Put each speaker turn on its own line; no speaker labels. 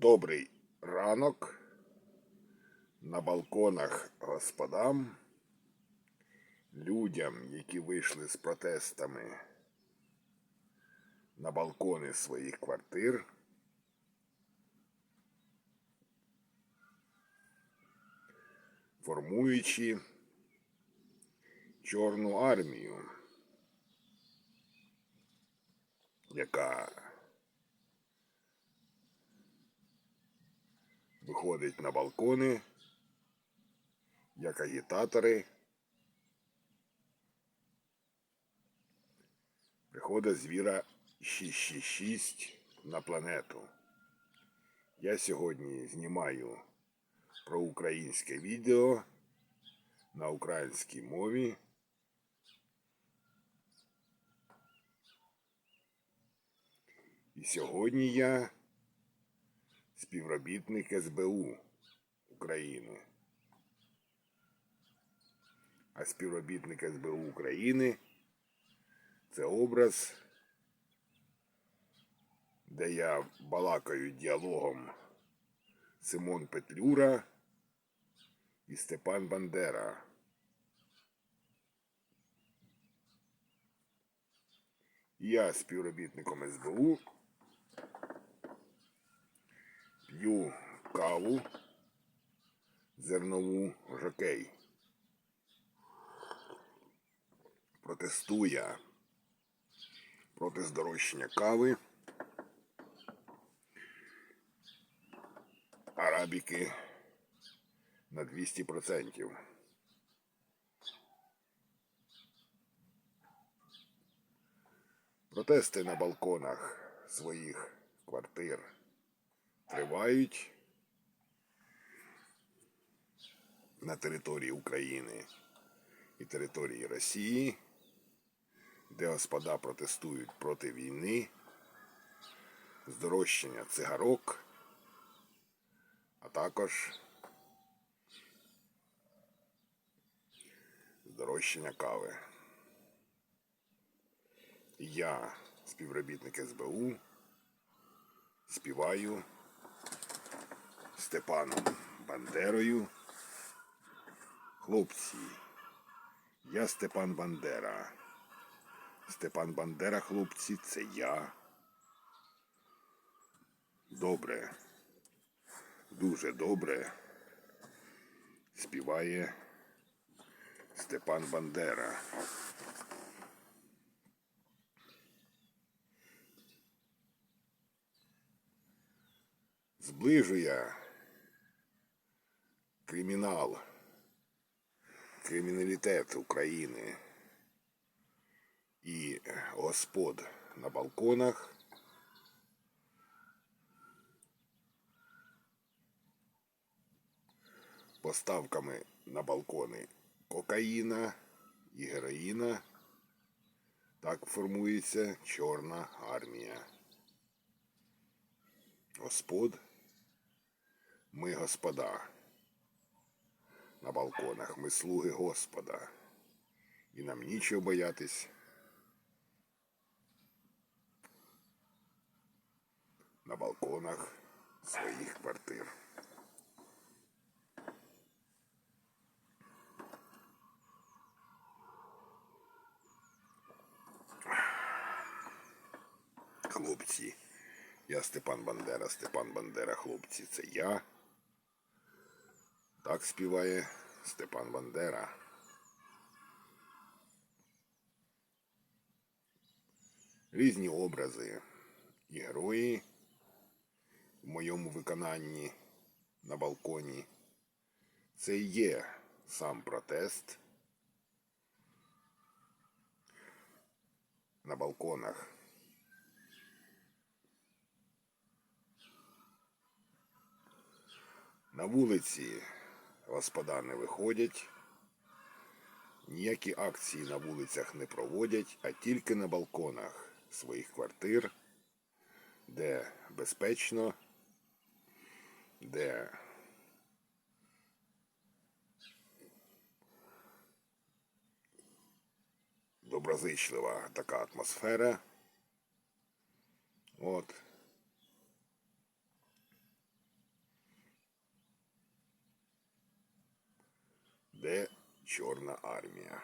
Добрий ранок. На балконах господам, людям, які вийшли з протестами на балкони своїх квартир. Формуючи Чорну армію, яка виходить на балкони, як агітатори. Приходить звіра 666 на планету. Я сьогодні знімаю про українське відео на українській мові. І сьогодні я співробітник СБУ України. А співробітник СБУ України це образ, де я балакаю діалогом Симон Петлюра і Степан Бандера. Я співробітником СБУ п'ю каву зернову жокей. Протестує проти здорожчання кави, арабіки на 200%. Протести на балконах своїх квартир тривають на території України і території Росії, де господа протестують проти війни, здорожчання цигарок, а також здорожчання кави. Я, співробітник СБУ, співаю Степаном Бандерою. Хлопці, я Степан Бандера. Степан Бандера, хлопці, це я. Добре, дуже добре співає Степан Бандера. Зближує кримінал, криміналітет України і господ на балконах. Поставками на балкони кокаїна і героїна. Так формується Чорна армія. Господ, ми господа. На балконах ми слуги Господа. І нам нічого боятись. На балконах своїх квартир. Хлопці, я Степан Бандера, Степан Бандера, хлопці, це я. Так співає Степан Бандера. Різні образи і герої в моєму виконанні на балконі. Це і є сам протест на балконах. На вулиці господа не виходять, ніякі акції на вулицях не проводять, а тільки на балконах своїх квартир, де безпечно, де доброзичлива така атмосфера. От. Де Чорна армія.